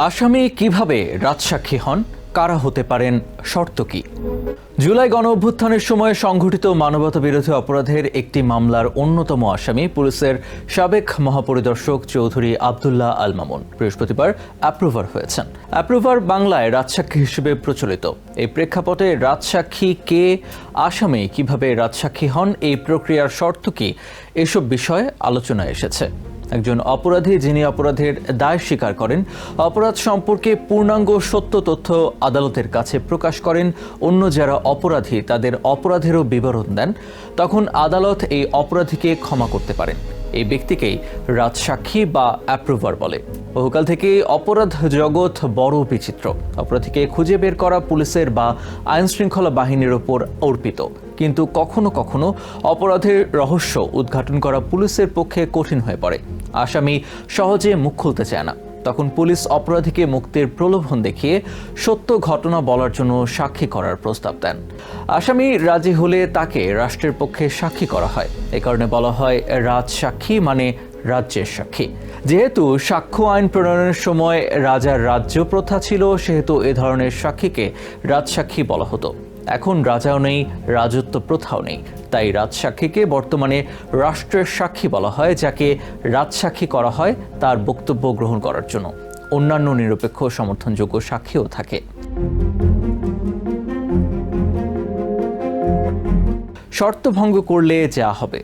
আসামি কীভাবে রাজসাক্ষী হন? কারা হতে পারেন? শর্ত কি? জুলাই গণ অভ্যুত্থানের সময় সংঘটিত মানবতা বিরোধী অপরাধের একটি মামলার অন্যতম আসামি পুলিশের সাবেক মহাপরিদর্শক চৌধুরী আবদুল্লাহ আল মামুন। বৃহস্পতিবার অ্যাপ্রুভার হয়েছেন। অ্যাপ্রুভার বাংলায় রাজসাক্ষী হিসেবে প্রচলিত। এই প্রেক্ষাপটে রাজসাক্ষী কে, আসামি কীভাবে রাজসাক্ষী হন, এই প্রক্রিয়ার শর্ত কি, এসব বিষয়ে আলোচনায় এসেছে। একজন অপরাধী যিনি অপরাধের দায় স্বীকার করেন, অপরাধ সম্পর্কে পূর্ণাঙ্গ সত্য তথ্য আদালতের কাছে প্রকাশ করেন, অন্য যারা অপরাধী তাদের অপরাধেরও বিবরণ দেন, তখন আদালত এই অপরাধীকে ক্ষমা করতে পারেন। এই ব্যক্তিকেই রাজসাক্ষী বা অ্যাপ্রুভার বলে। বহুকাল থেকে অপরাধ জগৎ বড় বিচিত্র। অপরাধীকে খুঁজে বের করা পুলিশের বা আইন শৃঙ্খলা বাহিনীর ওপর অর্পিত। কিন্তু কখনো কখনো অপরাধের রহস্য উদ্ঘাটন করা পুলিশের পক্ষে কঠিন হয়ে পড়ে। আসামি সহজে মুখ খুলতে চায় না। তখন পুলিশ অপরাধীকে মুক্তির প্রলোভন দেখিয়ে সত্য ঘটনা বলার জন্য সাক্ষী করার প্রস্তাব দেন। আসামি রাজি হলে তাকে রাষ্ট্রের পক্ষে সাক্ষী করা হয়। এ কারণে বলা হয় রাজ সাক্ষী মানে রাজ্যের সাক্ষী। যেহেতু সাক্ষ্য আইন প্রণয়নের সময় রাজার রাজ্য প্রথা ছিল, সেহেতু এ ধরনের সাক্ষীকে রাজসাক্ষী বলা হতো। এখন রাজাও নেই, রাজত্ব প্রথাও নেই। তাই রাজসাক্ষীকে বর্তমানে রাষ্ট্রের সাক্ষী বলা হয়, যাকে রাজসাক্ষী করা হয় তার বক্তব্য গ্রহণ করার জন্য। অন্যান্য নিরপেক্ষ সমর্থনযোগ্য সাক্ষীও থাকে। শর্ত ভঙ্গ করলে যা হবে।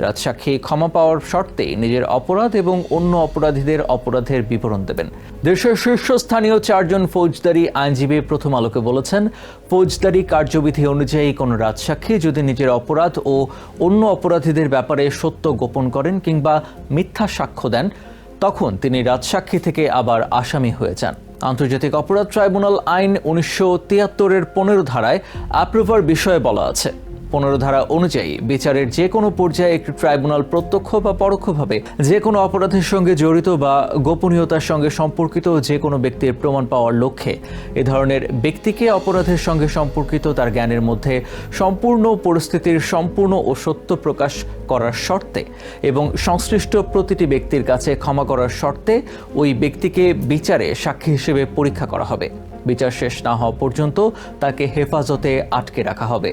রাজসাক্ষী ক্ষমা পাওয়ার শর্তে নিজের অপরাধ এবং অন্য অপরাধীদের অপরাধের বিবরণ দেবেন। দেশের শীর্ষস্থানীয় চারজন ফৌজদারি আইনজীবী প্রথম আলোকে বলেছেন, ফৌজদারি কার্যবিধি অনুযায়ী কোনো রাজসাক্ষী যদি নিজের অপরাধ ও অন্য অপরাধীদের ব্যাপারে সত্য গোপন করেন কিংবা মিথ্যা সাক্ষ্য দেন, তখন তিনি রাজসাক্ষী থেকে আবার আসামি হয়ে যান। আন্তর্জাতিক অপরাধ ট্রাইব্যুনাল আইন উনিশশো তিয়াত্তরের পনেরো ধারায় অ্যাপ্রুভার বিষয়ে বলা আছে। পনেরো ধারা অনুযায়ী বিচারের যে কোনো পর্যায়ে একটি ট্রাইব্যুনাল প্রত্যক্ষ বা পরোক্ষভাবে যে কোনো অপরাধের সঙ্গে জড়িত বা গোপনীয়তার সঙ্গে সম্পর্কিত যে কোনো ব্যক্তির প্রমাণ পাওয়ার লক্ষ্যে এ ধরনের ব্যক্তিকে অপরাধের সঙ্গে সম্পর্কিত তার জ্ঞানের মধ্যে সম্পূর্ণ পরিস্থিতির সম্পূর্ণ ও সত্য প্রকাশ করার শর্তে এবং সংশ্লিষ্ট প্রতিটি ব্যক্তির কাছে ক্ষমা করার শর্তে ওই ব্যক্তিকে বিচারে সাক্ষী হিসেবে পরীক্ষা করা হবে। বিচার শেষ না হওয়া পর্যন্ত তাকে হেফাজতে আটকে রাখা হবে।